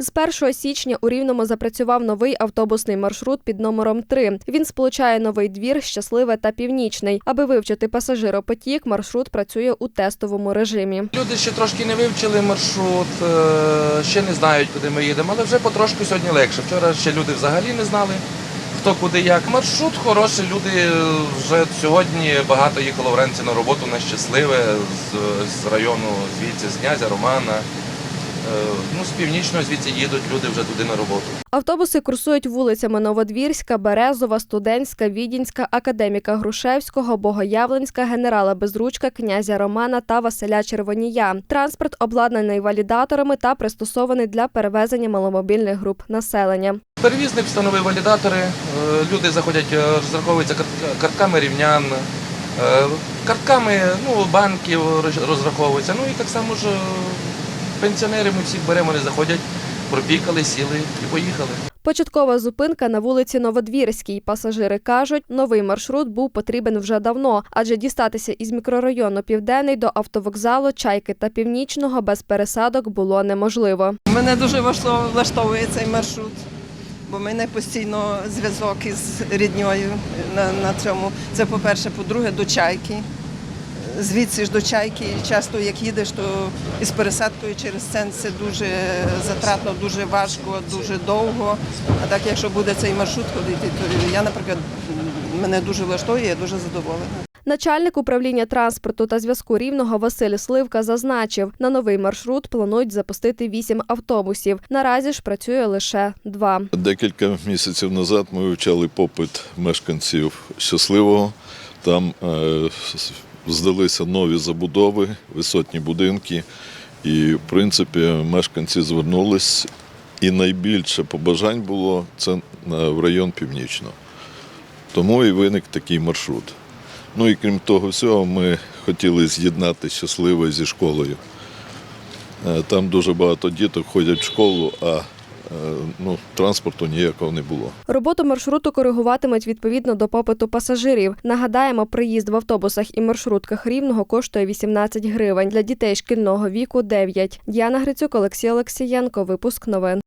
З 1 січня у Рівному запрацював новий автобусний маршрут під номером 3. Він сполучає новий двір, щасливе та північний. Аби вивчити пасажиропотік, маршрут працює у тестовому режимі. Люди ще трошки не вивчили маршрут, е, ще не знають, куди ми їдемо, але вже потрошку сьогодні легше. Вчора ще люди взагалі не знали, хто куди як. Маршрут хороший, люди е, вже сьогодні багато їхало вранці на роботу на щасливе з, району звідси, з князя Романа. Е, Ну, з північного звідси їдуть люди вже туди на роботу. Автобуси курсують вулицями Новодвірська, Березова, Студентська, Відінська, Академіка Грушевського, Богоявленська, генерала Безручка, князя Романа та Василя Червонія. Транспорт обладнаний валідаторами та пристосований для перевезення маломобільних груп населення. Перевізник встановив валідатори, е, люди заходять, е, розраховуються картками рівнян, картками ну, банків роз- розраховуються. Ну і так само ж пенсіонери ми всіх беремо, вони заходять, пропікали, сіли і поїхали. Початкова зупинка на вулиці Новодвірській. Пасажири кажуть, новий маршрут був потрібен вже давно, адже дістатися із мікрорайону Південний до автовокзалу Чайки та Північного без пересадок було неможливо. Мене дуже важливо влаштовує цей маршрут, бо в мене постійно зв'язок із рідньою на, на цьому. Це по-перше, по-друге, до чайки. Звідси ж до чайки часто як їдеш, то із пересадкою через центр це дуже затратно, дуже важко, дуже довго. А так, якщо буде цей маршрут ходити, то я, наприклад, мене дуже влаштовує, я дуже задоволена. Начальник управління транспорту та зв'язку рівного Василь Сливка зазначив, на новий маршрут планують запустити вісім автобусів. Наразі ж працює лише два. Декілька місяців назад ми вивчали попит мешканців щасливого. Там е, здалися нові забудови, висотні будинки. І, в принципі, мешканці звернулись. І найбільше побажань було це в район Північного. Тому і виник такий маршрут. Ну і крім того всього, ми хотіли з'єднати щасливе зі школою. Е, Там дуже багато діток ходять в школу, а е, ну, транспорту ніякого не було. Роботу маршруту коригуватимуть відповідно до попиту пасажирів. Нагадаємо, приїзд в автобусах і маршрутках рівного коштує 18 гривень. Для дітей шкільного віку 9. Діана Грицюк, Олексій Олексієнко. Випуск новин.